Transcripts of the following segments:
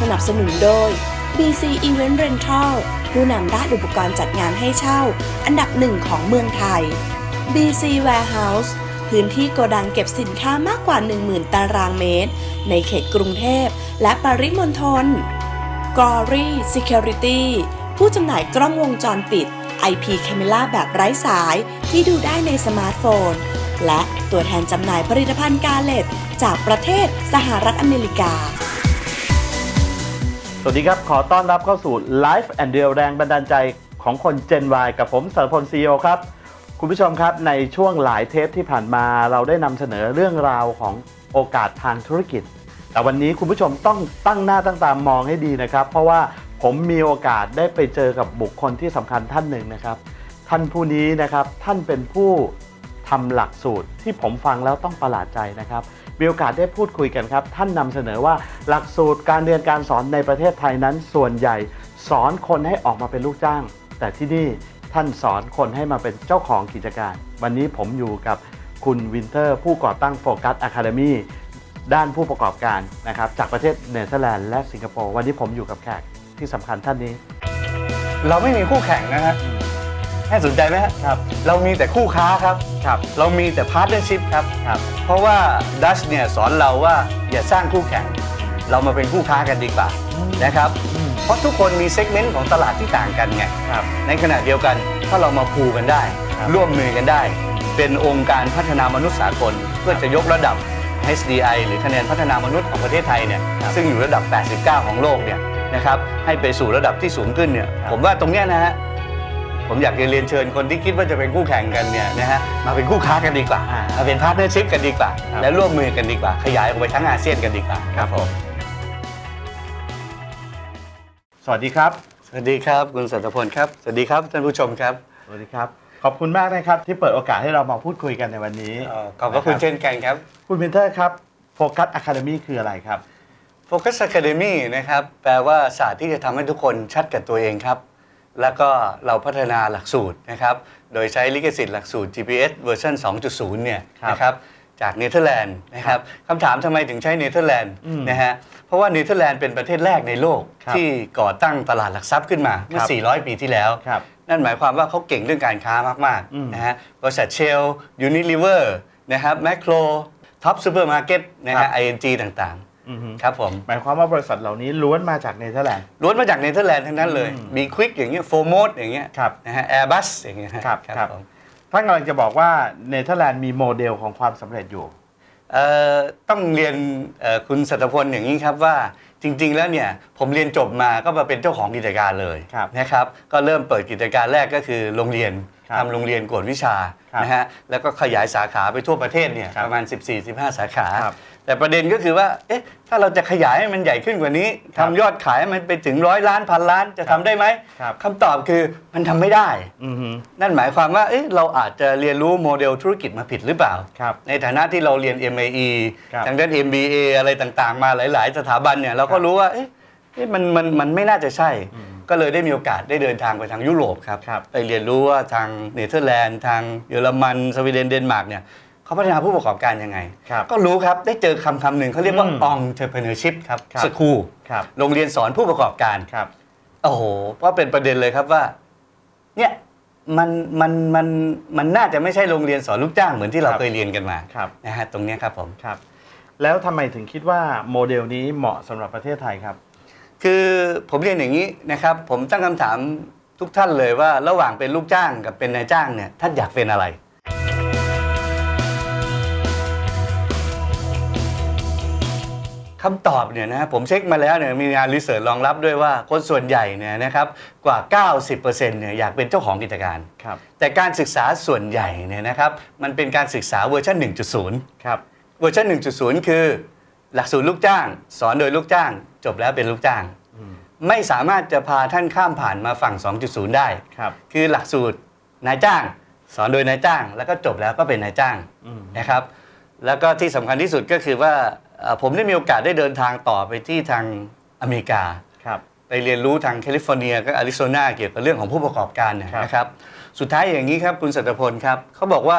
สนับสนุนโดย BC Event Rental ผู้นำด้านอุปกรณ์จัดงานให้เช่า อันดับหนึ่งของเมืองไทย BC Warehouse พื้นที่โกดังเก็บสินค้ามากกว่า 10,000 ตารางเมตร ในเขตกรุงเทพและปริมณฑล Glory Security ผู้จำหน่ายกล้องวงจรปิด IP Camera แบบไร้สายที่ดูได้ในสมาร์ทโฟน และตัวแทนจำหน่ายผลิตภัณฑ์กาเลตจากประเทศสหรัฐอเมริกา สวัสดีครับ ขอต้อนรับเข้าสู่ Life and Real แรงบันดาลใจของคน Gen Y กับผมสรพลซีอครับ คุณผู้ชมครับในช่วงหลายเทปที่ผ่านมาเราได้นำเสนอเรื่องราวของโอกาสทางธุรกิจ แต่วันนี้คุณผู้ชมต้องตั้งหน้าตั้งตามองให้ดีนะครับ เพราะว่าผมมีโอกาสได้ไปเจอกับบุคคลที่สำคัญท่านหนึ่งนะครับ ท่านผู้นี้นะครับท่านเป็นผู้ทำหลักสูตรที่ผมฟังแล้วต้องประหลาดใจนะครับ มีโอกาสได้พูดคุยกันครับ ท่านนำเสนอว่าหลักสูตรการเรียนการสอนในประเทศไทยนั้น ส่วนใหญ่สอนคนให้ออกมาเป็นลูกจ้าง แต่ที่นี่ท่านสอนคนให้มาเป็นเจ้าของกิจการ วันนี้ผมอยู่กับคุณวินเทอร์ ผู้ก่อตั้งโฟกัสอะคาเดมีด้านผู้ประกอบการนะครับจากประเทศเนเธอร์แลนด์และสิงคโปร์วันนี้ผมอยู่กับแขกที่สำคัญท่านนี้ เราไม่มีคู่แข่งนะฮะ น่าสนใจไหมฮะครับ เรามีแต่คู่ค้าครับ ครับ เรามีแต่พาร์ทเนอร์ชิพครับ ครับ เพราะว่าดัชเนี่ยสอนเราว่าอย่าสร้างคู่แข่ง เรามาเป็นคู่ค้ากันดีกว่านะครับอืมเพราะทุกคนมีเซกเมนต์ของตลาดที่ต่างกันไง ครับ ในขณะเดียวกันถ้าเรามาพูกันได้ครับร่วมมือกันได้ เป็นองค์การพัฒนามนุษยสากลเพื่อจะยกระดับ HDI หรือคะแนนพัฒนามนุษย์ของประเทศไทยเนี่ยครับซึ่งอยู่ระดับ 89 ของโลกเนี่ยนะครับให้ไปสู่ระดับที่สูงขึ้นเนี่ยครับผมว่าตรงเนี้ยนะฮะ ผมอยากจะเรียนเชิญคนที่คิดว่าจะเป็นคู่แข่งกันเนี่ยนะฮะมาเป็นคู่ค้ากันดีกว่าอ่ามาเป็นพาร์ทเนอร์ชิพกันดีกว่าครับและร่วมมือกันดีกว่า ขยายออกไปทั้งอาเซียนกันดีกว่าครับผมสวัสดีครับ สวัสดีครับคุณสัตพลครับ สวัสดีครับท่านผู้ชมครับ สวัสดีครับ ขอบคุณมากนะครับที่เปิดโอกาสให้เรามาพูดคุยกันในวันนี้เอ่อขอบพระคุณนะเช่นกันครับ คุณวินเทอร์ครับโฟกัสอะคาเดมีคืออะไรครับ Focus Academy นะครับแปลว่าศาสตร์ที่จะทำให้ทุกคนชัดกับตัวเองครับ แล้วก็เราพัฒนาหลักสูตรนะครับ โดยใช้ลิขสิทธิ์หลักสูตร GPS เวอร์ชัน2.0 เนี่ยครับนะครับจากเนเธอร์แลนด์นะครับคำถามทำไมถึงใช้เนเธอร์แลนด์อืมนะฮะเพราะว่าเนเธอร์แลนด์เป็นประเทศแรกในโลกครับที่ก่อตั้งตลาดหลักทรัพย์ขึ้นมาเมื่ครัอบ400 ปีที่แล้วครับนั่นหมายความว่าเขาเก่งเรื่องการค้ามากอืมๆนะฮะบริษัทเชลยูนิลิเวอร์นะครับแมคโครท็อปซูเปอร์มาร์เก็ตนะฮะ ING ต่าง อือฮึๆครับผม หมายความว่าบริษัทเหล่านี้ล้วนมาจากเนเธอร์แลนด์ ล้วนมาจากเนเธอร์แลนด์ทั้งนั้นเลย อืมมีควิกอย่างเงี้ยโฟโมดอย่างเงี้ยครับ นะฮะแอร์บัสอย่างเงี้ยฮะครับครับ ผมท่านกำลังจะบอกว่าเนเธอร์แลนด์มีโมเดลของความสำเร็จอยู่ เอ่อต้องเรียนเอ่อคุณสัตพลอย่างนี้ครับว่า จริง ๆ แล้วเนี่ยผมเรียนจบมาก็มาเป็นเจ้าของกิจการเลยครับนะครับ ก็เริ่มเปิดกิจการแรกก็คือโรงเรียนครับทำโรงเรียนกวดวิชาครับนะฮะแล้วก็ขยายสาขาไปทั่วประเทศเนี่ยครับประมาณ 14-15 สาขา ครับแต่ประเด็นก็คือว่าเอ๊ะถ้าเราจะขยายให้มันใหญ่ขึ้นกว่านี้ครับทำยอดขายให้มันไปถึงร้อยล้านพันล้านจะครัทำบได้ไหมครับ คำตอบคือมันทำไม่ได้ อือฮึนั่นหมายความว่าเอ๊ะเราอาจจะเรียนรู้โมเดลธุรกิจมาผิดหรือเปล่า ครับ ในฐานะที่เราเรียน MAE ครับทางด้าน MBA อะไรต่างๆ มาหลาย ๆ สถาบันเนี่ยเราก็รู้ว่าเอ๊ะเอ๊ะมันมันมันไม่น่าจะใช่อืมก็เลยได้มีโอกาสได้เดินทางไปทางยุโรปครับครับไปเรียนรู้ว่าทางเนเธอร์แลนด์ทางเยอรมันสวีเดนเดนมาร์กเนี่ยเขาพัฒนาผู้ประกอบการยังไง ครับก็รู้ครับได้เจอคำคำหนึ่งเขาเรียกว่า อืม entrepreneurship ครับครับ สคูลครับโรงเรียนสอนผู้ประกอบการ ครับ โอ้โหก็เป็นประเด็นเลยครับว่า เนี่ยมันมันมันมันน่าจะไม่ใช่โรงเรียนสอนลูกจ้างเหมือนที่เราครับ เคยเรียนกันมาครับนะฮะตรงเนี้ยครับผม ครับ แล้วทำไมถึงคิดว่าโมเดลนี้เหมาะสำหรับประเทศไทยครับ คือผมเรียนอย่างนี้นะครับ ผมตั้งคำถามทุกท่านเลยว่า ระหว่างเป็นลูกจ้างกับเป็นนายจ้างเนี่ยท่านอยากเป็นอะไร คำตอบเนี่ยนะผมเช็คมาแล้วเนี่ยมีงานรีเสิร์ชรองรับด้วยว่าคนส่วนใหญ่เนี่ยนะครับกว่า 90%เนี่ยอยากเป็นเจ้าของกิจการ ครับ แต่การศึกษาส่วนใหญ่เนี่ยนะครับมันเป็นการศึกษาเวอร์ชัน1.0 ครับ เวอร์ชัน1.0 คือ หลักสูตรลูกจ้าง สอนโดยลูกจ้าง จบแล้วเป็นลูกจ้างอืมไม่สามารถจะพาท่านข้ามผ่านมาฝั่ง 2.0 ได้ครับคือหลักสูตรนายจ้าง สอนโดยนายจ้าง แล้วก็จบแล้วก็เป็นนายจ้างอืมนะครับ แล้วก็ที่สำคัญที่สุดก็คือว่าเอ่อผมได้มีโอกาสได้เดินทางต่อไปที่ทางอเมริกาครับไปเรียนรู้ทางแคลิฟอร์เนียกับอาริโซนาเกี่ยวกับเรื่องของผู้ประกอบการเนี่ยครับนะครับ สุดท้ายอย่างนี้ครับคุณสัตพลครับเขาบอกว่า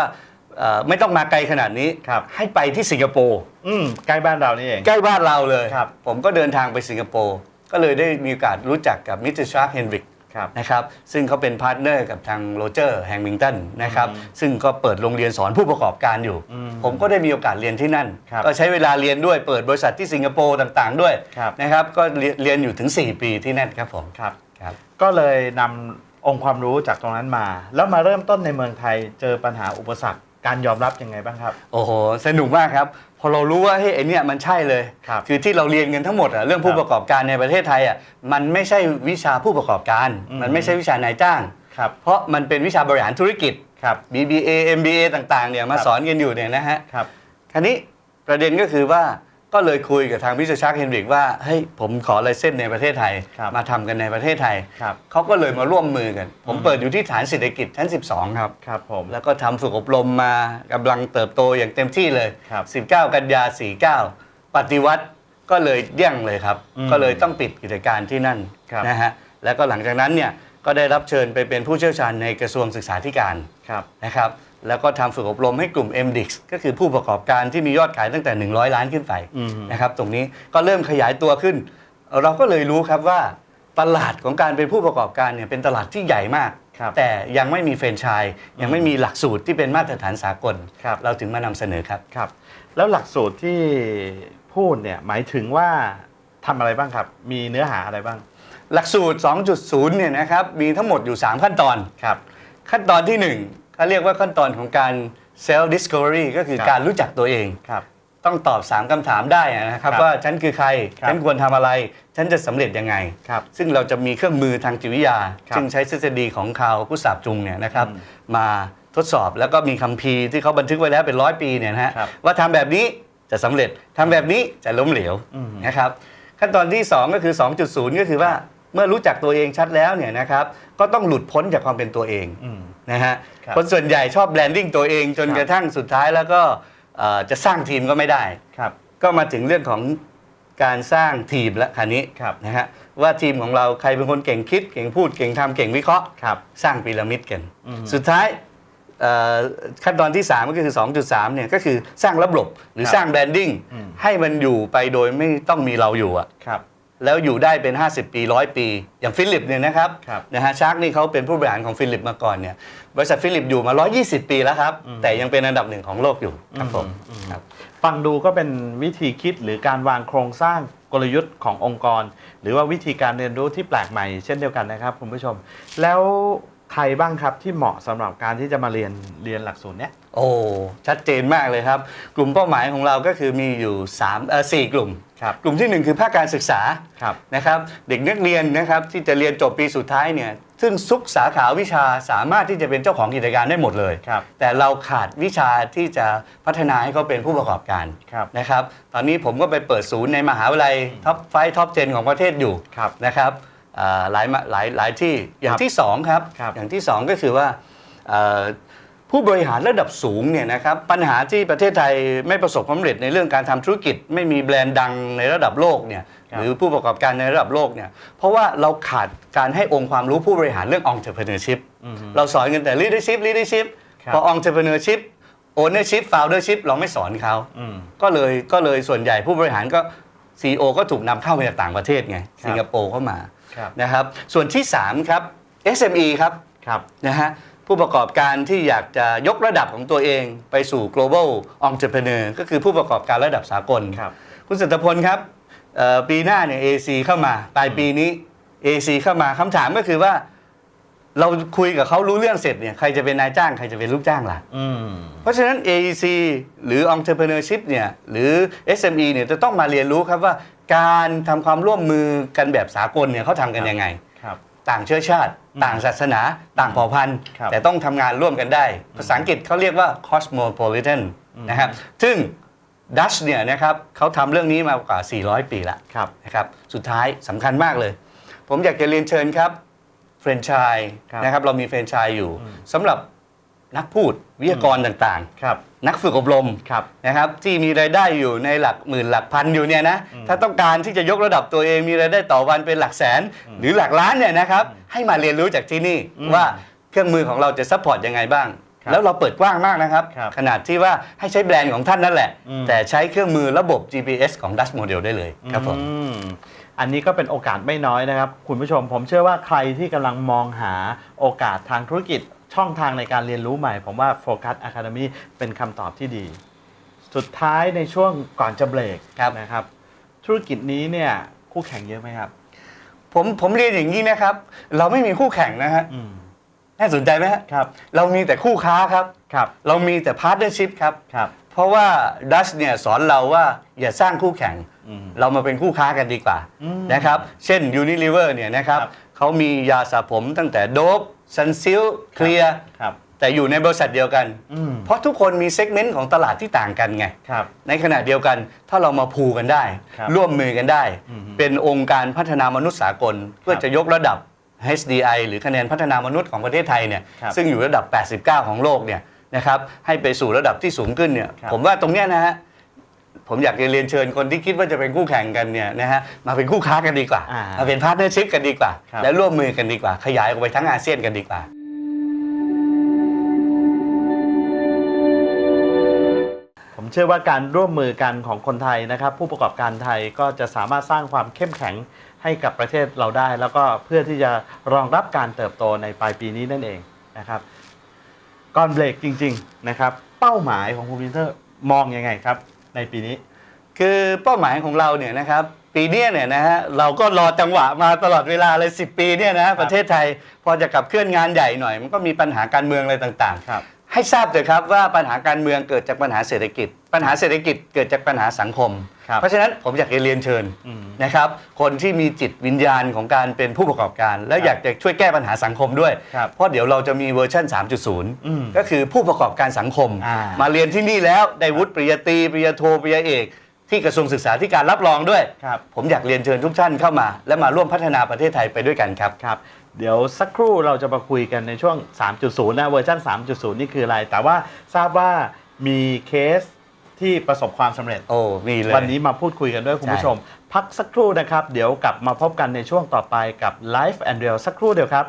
เอ่อไม่ต้องมาไกลขนาดนี้ ครับ ให้ไปที่สิงคโปร์อืมใกล้บ้านเรานี่เอง ใกล้บ้านเราเลย ครับ ผมก็เดินทางไปสิงคโปร์ก็เลยได้มีโอกาสรู้จักกับมิสเตอร์ชาร์กเฮนริก ครับ นะครับซึ่งเขาเป็นพาร์ทเนอร์กับทางโรเจอร์แฮงมิงตันนะครับอืมซึ่งก็เปิดโรงเรียนสอนผู้ประกอบการอยู่ อืมผมก็ได้มีโอกาสเรียนที่นั่น ครับก็ใช้เวลาเรียนด้วยเปิดบริษัทที่สิงคโปร์ต่างๆ ด้วยครับ นะครับก็เรียนเรียนอยู่ถึง 4 ปีที่นั่นครับผมครับ ครับ ก็เลยนำองค์ความรู้จากตรงนั้นมา แล้วมาเริ่มต้นในเมืองไทยเจอปัญหาอุปสรรค การยอมรับยังไงบ้างครับ โอ้โหสนุกมากครับ พอเรารู้ว่าเฮ้ยไอเนี่ยมันใช่เลยครับอที่เราเรียนกันทั้งหมดอะเรื่องผู้ประกอบการในประเทศไทยอะมันไม่ใช่วิชาผู้ประกอบการ อืม มันไม่ใช่วิชานายจ้าง ครับ เพราะมันเป็นวิชาบริหารธุรกิจ ครับ BBA MBA ต่างๆเนี่ยมาครับ สอนกันอยู่เนี่ยนะฮะครับ คราวนี้ประเด็นก็คือว่า ก็เลยคุยกับทางพิชชักเฮนริกว่าเฮ้ยผมขอลายเส้นในประเทศไทย ครับมาทำกันในประเทศไทย ครับเขาก็เลยมาร่วมมือกันผมอืมเปิดอยู่ที่ฐานเศรษฐกิจชั้น 12 ครับ ครับผม แล้วก็ทำฝึกอบรมมากำลังเติบโตอย่างเต็มที่เลย ครับ 19 กันยา 49 ปฏิวัติก็เลยเดี่ยงเลยครับ อืมก็เลยต้องปิดกิจการที่นั่นครับ นะฮะแล้วก็หลังจากนั้นเนี่ยก็ได้รับเชิญไปเป็นผู้เชี่ยวชาญในกระทรวงศึกษาธิการ ครับ นะครับ แล้วก็ทำฝึกอบรมให้กลุ่ม MDIX ก็คือผู้ประกอบการที่มียอดขายตั้งแต่ 100 ล้านขึ้นไปอืมนะครับตรงนี้ก็เริ่มขยายตัวขึ้น เราก็เลยรู้ครับว่าตลาดของการเป็นผู้ประกอบการเนี่ยเป็นตลาดที่ใหญ่มากครับแต่ยังไม่มีแฟรนไชส์ยังไม่มีหลักสูตรที่เป็นมาตรฐานสากลครับเราถึงมานำเสนอครับครับ แล้วหลักสูตรที่พูดเนี่ยหมายถึงว่าทำอะไรบ้างครับ มีเนื้อหาอะไรบ้าง หลักสูตร 2.0 เนี่ยนะครับมีทั้งหมดอยู่ 3 ขั้นตอนครับขั้นตอนที่ 1 เขาเรียกว่าขั้นตอนของการ self discovery ก็คือครับการรู้จักตัวเอง ครับ ต้องตอบ 3คำถามได้นะครับครับว่าฉันคือใคร ครับฉันควรทำอะไร ฉันจะสำเร็จยังไง ครับซึ่งเราจะมีเครื่องมือทางจิตวิทยา ครับซึ่งใช้ทฤษฎีของคาวพุสาบจุงเนี่ยนะครับอืมมาทดสอบแล้วก็มีคัมภีร์ที่เขาบันทึกไว้แล้วเป็นร้อยปีเนี่ยนะฮะครับว่าทำแบบนี้จะสำเร็จทำแบบนี้จะล้มเหลวอืม นะครับขั้นตอนที่ 2 ก็คือ 2.0 ก็คือว่าเมื่อรู้จักตัวเองชัดแล้วเนี่ยนะครับก็ต้องหลุดพ้นจากความเป็นตัวเอง อืม นะฮะครับคนส่วนใหญ่ชอบแบรนดิ้งตัวเองจนครับ กระทั่งสุดท้ายแล้วก็เอ่อจะสร้างทีมก็ไม่ได้ ครับ ก็มาถึงเรื่องของการสร้างทีมและคันนี้ครับ นะฮะว่าทีมของเราใครเป็นคนเก่งคิด เก่งพูดเก่งทำเก่งวิเคราะห์ ครับ สร้างพีระมิดกัน อืมสุดท้ายเอ่อขั้นตอนที่ 3 ก็คือ 2.3เนี่ยก็คือสร้างระบบหรือครับสร้างแบรนดิ้งอืม ให้มันอยู่ไปโดยไม่ต้องมีเราอยู่อะครับ แล้วอยู่ได้เป็น 50 ปีร้อยปี อย่างฟิลิปเนี่ยนะครับครับ นะฮะชาร์กนี่เขาเป็นผู้บริหารของฟิลิปมาก่อนเนี่ยบริษัทฟิลิปอยู่มา 120 ปีแล้วครับอืมแต่ยังเป็นอันดับหนึ่งของโลกอยู่ครับผมอืมครับ ฟังดูก็เป็นวิธีคิดหรือการวางโครงสร้างกลยุทธ์ขององค์กร หรือว่าวิธีการเรียนรู้ที่แปลกใหม่เช่นเดียวกันนะครับคุณผู้ชม แล้วใครบ้างครับที่เหมาะสำหรับการที่จะมาเรียนเรียนหลักสูตรเนี้ย โอ้ ชัดเจนมากเลยครับ กลุ่มเป้าหมายของเราก็คือมีอยู่3เอ่อ4กลุ่ม ครับกลุ่มที่ 1 คือภาคการศึกษาครับนะครับเด็กนักเรียนนะครับที่จะเรียนจบปีสุดท้ายเนี่ยซึ่งซุกสาขาวิชาสามารถที่จะเป็นเจ้าของกิจการได้หมดเลย ครับแต่เราขาดวิชาที่จะพัฒนาให้เขาเป็นผู้ประกอบการครับนะครับตอนนี้ผมก็ไปเปิดศูนย์ในมหาวิทยาลัยท็อปไฟท็อปเของประเทศอยู่ครับนะครับอ่าหลายมาหลายหลายที่อย่างที่สองครับครับอย่างที่สองก็คือว่าเอ่อ ผู้บริหารระดับสูงเนี่ยนะครับปัญหาที่ประเทศไทยไม่ประสบความสำเร็จในเรื่องการทำธุรกิจ ไม่มีแบรนด์ดังในระดับโลกเนี่ยครับหรือผู้ประกอบการในระดับโลกเนี่ยเพราะว่าเราขาดการให้องค์ความรู้ผู้บริหารเรื่อง entrepreneurship อืมเราสอนกันแต่ leadership leadership ครับพอ entrepreneurship ownership foundership เราไม่สอนเขาอืมก็เลยก็เลยส่วนใหญ่ผู้บริหารก็ CEO ก็ถูกนำเข้ามาจากต่างประเทศไงครับสิงคโปร์เข้ามาครับนะครับส่วนที่ 3 ครับ SME ครับครับนะฮะ ผู้ประกอบการที่อยากจะยกระดับของตัวเองไปสู่ global entrepreneur ก็คือผู้ประกอบการระดับสากลครับคุณสัตพลครับเอ่อปีหน้าเนี่ย AC เข้ามาปลายปีนี้ AC เข้ามาคำถามก็คือว่า เราคุยกับเขารู้เรื่องเสร็จเนี่ยใครจะเป็นนายจ้างใครจะเป็นลูกจ้างล่ะอืมเพราะฉะนั้น AEC หรือ entrepreneurship เนี่ยหรือ SME เนี่ยจะต้องมาเรียนรู้ครับว่าการทำความร่วมมือกันแบบสากลเนี่ยเขาทำกันยังไงครับ ต่างเชื้อชาติอืมต่างศาสนา ต่างเผ่าพันธุ์ครับแต่ต้องทำงานร่วมกันได้ ภาษาอังกฤษเขาเรียกว่า cosmopolitan อืมนะครับซึ่งดัชเนี่ยนะครับเขาทำเรื่องนี้มากว่า 400 ปีแล้วครับนะครับสุดท้ายสำคัญมากเลย ผมอยากจะเรียนเชิญครับเฟรนช์ชายครับนะครับเรามีเฟรนช์ชายอยู่อืมสำหรับ นักพูดวิทยากรต่างครับ ๆ นักฝึกอบรมครับ นะครับที่มีรายได้อยู่ในหลักหมื่นหลักพันอยู่เนี่ยนะอืมถ้าต้องการที่จะยกระดับตัวเองมีรายได้ต่อวันเป็นหลักแสน อืมหรือหลักล้านเนี่ยนะครับให้มาเรียนรู้จากที่นี่อืมว่าเครื่องมือของเราจะซัพพอร์ตยังไงบ้าง ครับแล้วเราเปิดกว้างมากนะครับ ครับขนาดที่ว่าให้ใช้แบรนด์ของท่านนั่นแหละ อืม แต่ใช้เครื่องมือระบบ GPS ของ Dutch Model ได้เลยครับผม อืมอันนี้ก็เป็นโอกาสไม่น้อยนะครับ คุณผู้ชมผมเชื่อว่าใครที่กำลังมองหาโอกาสทางธุรกิจ ช่องทางในการเรียนรู้ใหม่ ผมว่า Focus Academy เป็นคำตอบที่ดี สุดท้ายในช่วงก่อนจะเบรกครับนะครับ ธุรกิจนี้เนี่ยคู่แข่งเยอะไหมครับ ผมผมเรียนอย่างนี้นะครับ เราไม่มีคู่แข่งนะฮะอืมน่าสนใจไหมฮะครับ เรามีแต่คู่ค้าครับครับ เรามีแต่พาร์ n เนอร์ชิพครับครับ เพราะว่าดัชเนี่ยสอนเราว่าอย่าสร้างคู่แข่งอืมเรามาเป็นคู่ค้ากันดีกว่าอืมนะครับ เช่น Unilever เนี่ยนะครับครับเขามียาสระผมตั้งแต่โดบ ซันซิลเคลียครับแต่อยู่ในบริษัทเดียวกัน อืมเพราะทุกคนมีเซกเมนต์ของตลาดที่ต่างกันไง ครับ ในขณะเดียวกันถ้าเรามาพูกันได้ ครับร่วมมือกันได้ อืมเป็นองค์การพัฒนามนุษยสากล เพื่อจะยกระดับ HDI หรือคะแนนพัฒนามนุษย์ของประเทศไทยเนี่ยครับซึ่งอยู่ระดับ 89 ของโลกเนี่ยนะครับให้ไปสู่ระดับที่สูงขึ้นเนี่ยครับ ผมว่าตรงเนี้ยนะฮะ ผมอยากจะเรียนเชิญคนที่คิดว่าจะเป็นคู่แข่งกันเนี่ยนะฮะมาเป็นคู่ค้ากันดีกว่าอ่ามาเป็นพาร์ n เนอร์ชิพกันดีกว่าครับและร่วมมือกันดีกว่า ขยายออกไปทั้งอาเซียนกันดีกว่า ผมเชื่อว่าการร่วมมือกันของคนไทยนะครับ ผู้ประกอบการไทยก็จะสามารถสร้างความเข้มแข็งให้กับประเทศเราได้ แล้วก็เพื่อที่จะรองรับการเติบโตในปลายปีนี้นั่นเองนะครับ ก่อนเบรกจริง ๆนะครับ เป้าหมายของคุณวินเทอร์มองยังไงครับ ในปีนี้ คือเป้าหมายของเราเนี่ยนะครับปีเนี้ยเนี่ยนะฮะเราก็รอจังหวะมาตลอดเวลาเลย 10 ปีเนี่ยนะประเทศไทยพอจะกลับเคลื่อนงานใหญ่หน่อย มันก็มีปัญหาการเมืองอะไรต่างครับๆ ให้ทราบเถอะครับว่าปัญหาการเมืองเกิดจากปัญหาเศรษฐกิจ ปัญหาเศรษฐกิจเกิดจากปัญหาสังคม ครับเพราะฉะนั้นผมอยากจะเรียนเชิญอืมนะครับ คนที่มีจิตวิญญาณของการเป็นผู้ประกอบการ และครับอยากจะช่วยแก้ปัญหาสังคมด้วย ครับเพราะเดี๋ยวเราจะมีเวอร์ชันอืม3.0 ก็คือผู้ประกอบการสังคม อ่า มาเรียนที่นี่แล้วได้วุฒิปริญญาตรีปริญญาโทปริญญาเอก ที่กระทรวงศึกษาธิการรับรองด้วย ครับ ผมอยากเรียนเชิญทุกท่านเข้ามา และมาร่วมพัฒนาประเทศไทยไปด้วยกันครับ ครับ เดี๋ยวสักครู่เราจะมาคุยกันในช่วง 3.0 นะเวอร์ชัน3.0 นี่คืออะไร แต่ว่าทราบว่ามีเคสที่ประสบความสำเร็จ โอ้มีเลย วันนี้มาพูดคุยกันด้วยคุณผู้ชม พักสักครู่นะครับ เดี๋ยวกลับมาพบกันในช่วงต่อไปกับ Life and Real สักครู่เดียวครับ